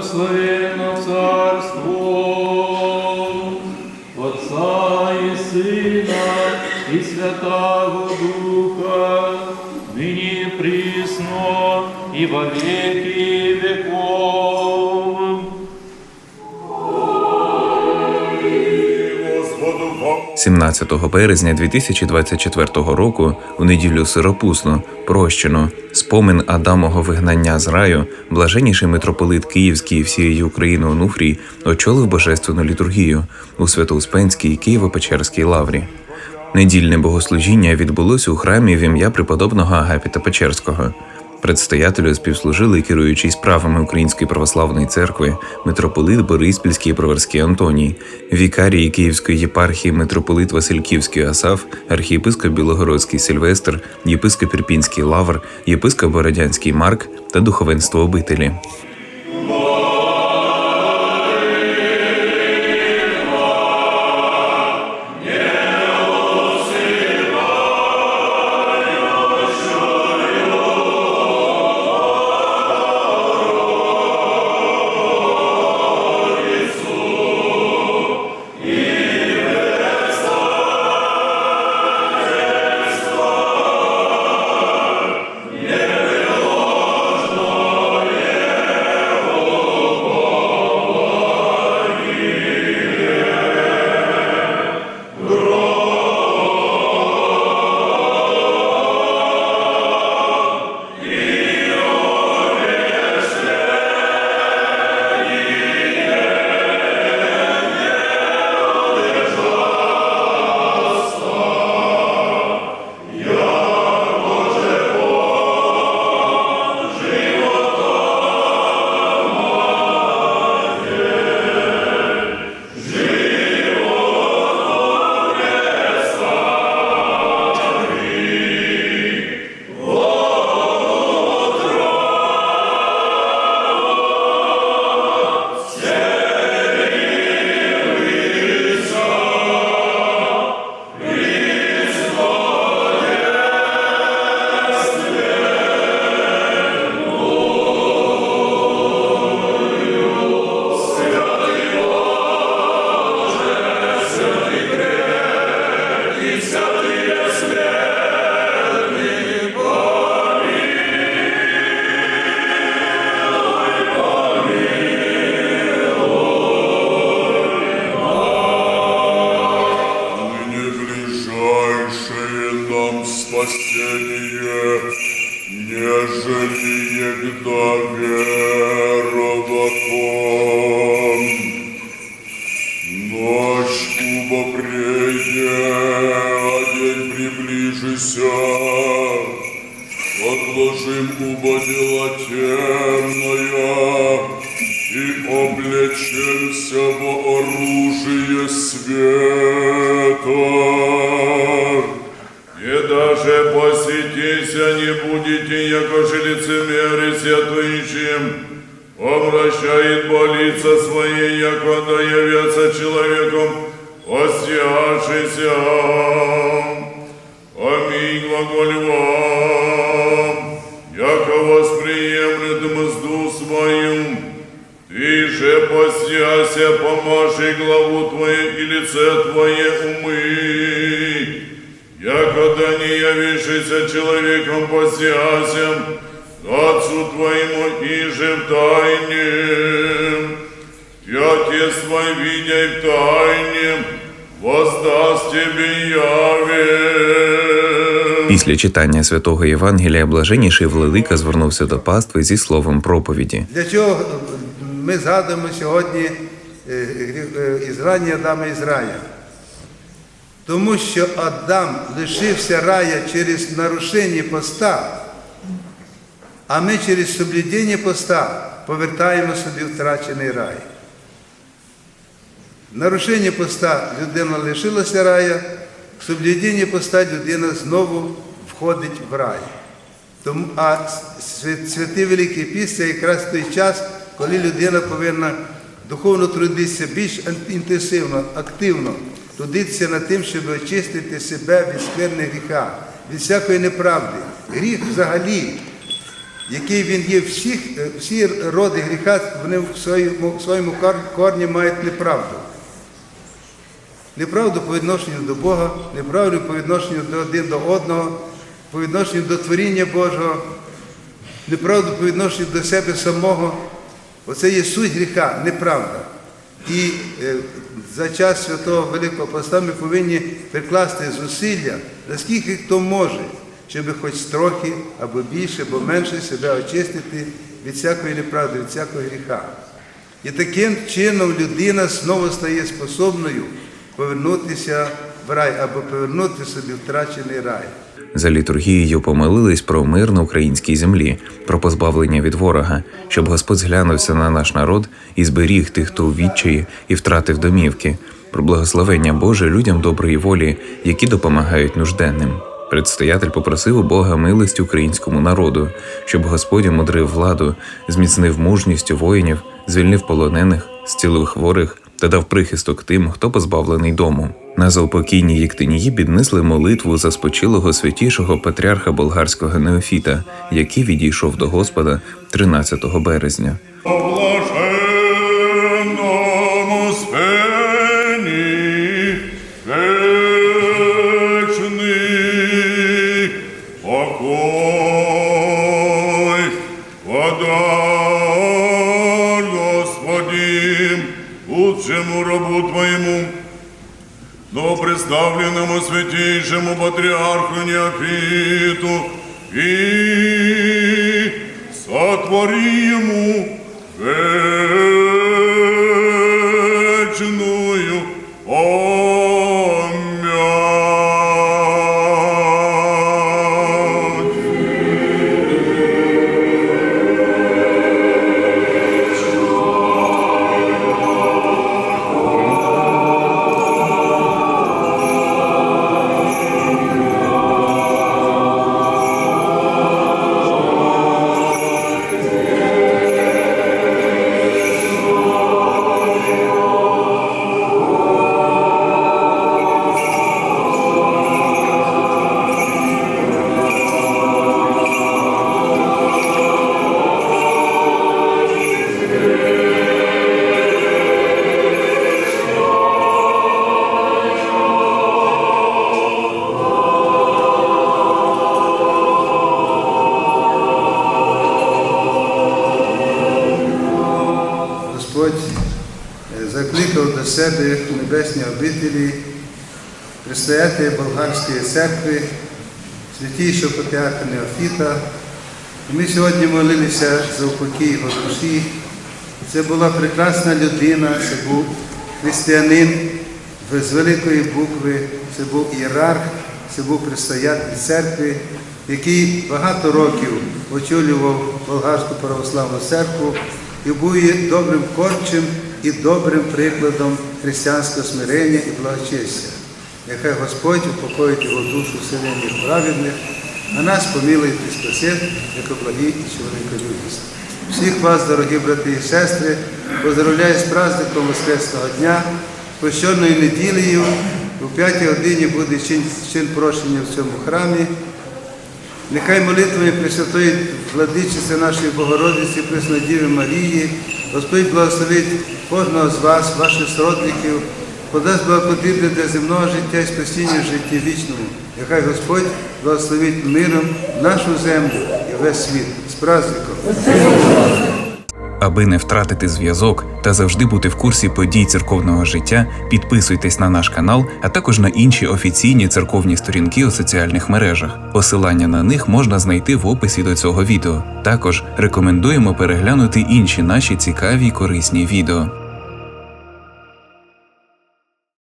Благословенно царство. Отца и Сына и Святого Духа, и присно и во веки 17 березня 2024 року, у неділю Сиропусну, прощено, спомин Адамого вигнання з раю, блаженніший митрополит Київський всієї України Онуфрій очолив божественну літургію у Свято-Успенській Києво-Печерській лаврі. Недільне богослужіння відбулося у храмі в ім'я преподобного Агапіта Печерського. Предстоятелю співслужили керуючий справами Української православної церкви митрополит Бориспільський і Проверський Антоній, вікарії Київської єпархії митрополит Васильківський Асаф, архієпископ Білогородський Сильвестр, єпископ Ірпінський Лавр, єпископ Бородянський Марк та духовенство обителі. Ночь куба преде, а день приближися, отложим куба дела темная, и облечемся во оружие света. И даже посетися не будете, якоже лицемеры святующим, обращает болица своей, якода явятся человеком, освяшися. Аминь, глаголь вам, яко восприемлет мзду свою, ты же постяся, помажи главу твою и лице твое умый, якода не явишься человеком постяся, Отцу твоему и же в тайне, и Отец твой, видя и в тайне, воздаст тебе яве. Після читання святого Євангелія блаженніший Велика звернувся до пастви зі словом проповіді. Для чого ми згадуємо сьогодні е, е, ізрання Адама із рая? Тому що Адам лишився рая через нарушення поста, а ми через соблюдення поста повертаємо собі втрачений рай. Нарушення поста людина лишилася рая, в соблюденні поста людина знову входить в рай. Тому, а святий Великий Піст це якраз той час, коли людина повинна духовно трудитися більш інтенсивно, активно, трудитися над тим, щоб очистити себе від скверних гріха, від всякої неправди. Гріх взагалі який він є всіх, е, всі роди гріха, вони в своєму корні мають неправду. Неправду по відношенню до Бога, неправду по відношенню до один до одного, по відношенню до творіння Божого, неправду по відношенню до себе самого. Оце є суть гріха, неправда. І е, за час святого Великого Поста ми повинні прикласти зусилля, наскільки хто може, щоб хоч трохи або більше, або менше себе очистити від всякої неправди, від всякого гріха. І таким чином людина знову стає способною повернутися в рай або повернути собі втрачений рай. За літургією помолились про мир на українській землі, про позбавлення від ворога, щоб Господь зглянувся на наш народ і зберіг тих, хто у відчаї і втратив домівки, про благословення Боже людям доброї волі, які допомагають нужденним. Предстоятель попросив у Бога милості українському народу, щоб Господь мудрив владу, зміцнив мужність воїнів, звільнив полонених, зцілив хворих та дав прихисток тим, хто позбавлений дому. На заупокійній Єктинії піднесли молитву за спочилого святішого патріарха болгарського Неофіта, який відійшов до Господа 13 березня. Блаженному спені но представленному святейшему патриарху Неофиту и сотвори ему вечную себе небесні обителі, предстоятеля Болгарської церкви, святійшого патріарха Неофіта. І Ми сьогодні молилися за упокій його душі. Це була прекрасна людина, це був християнин з великої букви, це був ієрарх, це був предстоятель церкви, який багато років очолював Болгарську православну церкву і був добрим корчем і добрим прикладом християнського смирення і благочестя. Нехай Господь упокоїть його душу вселенних праведних, а нас помилує і спасе, як благі і чоловіколюбність. Всіх вас, дорогі брати і сестри, поздравляю з праздником Воскресного дня, пощеною неділею. У п'ятій годині буде чин, чин прощення в цьому храмі. Нехай молитвами Пресвятої Владичиці нашої Богородиці, Преснодіви Марії, Господь благословить кожного з вас, ваших сродників, подасть благопотрібне для земного життя і спасіння в житті вічному. Нехай Господь благословить миром нашу землю і весь світ. З праздником! Аби не втратити зв'язок та завжди бути в курсі подій церковного життя, підписуйтесь на наш канал, а також на інші офіційні церковні сторінки у соціальних мережах. Посилання на них можна знайти в описі до цього відео. Також рекомендуємо переглянути інші наші цікаві й корисні відео.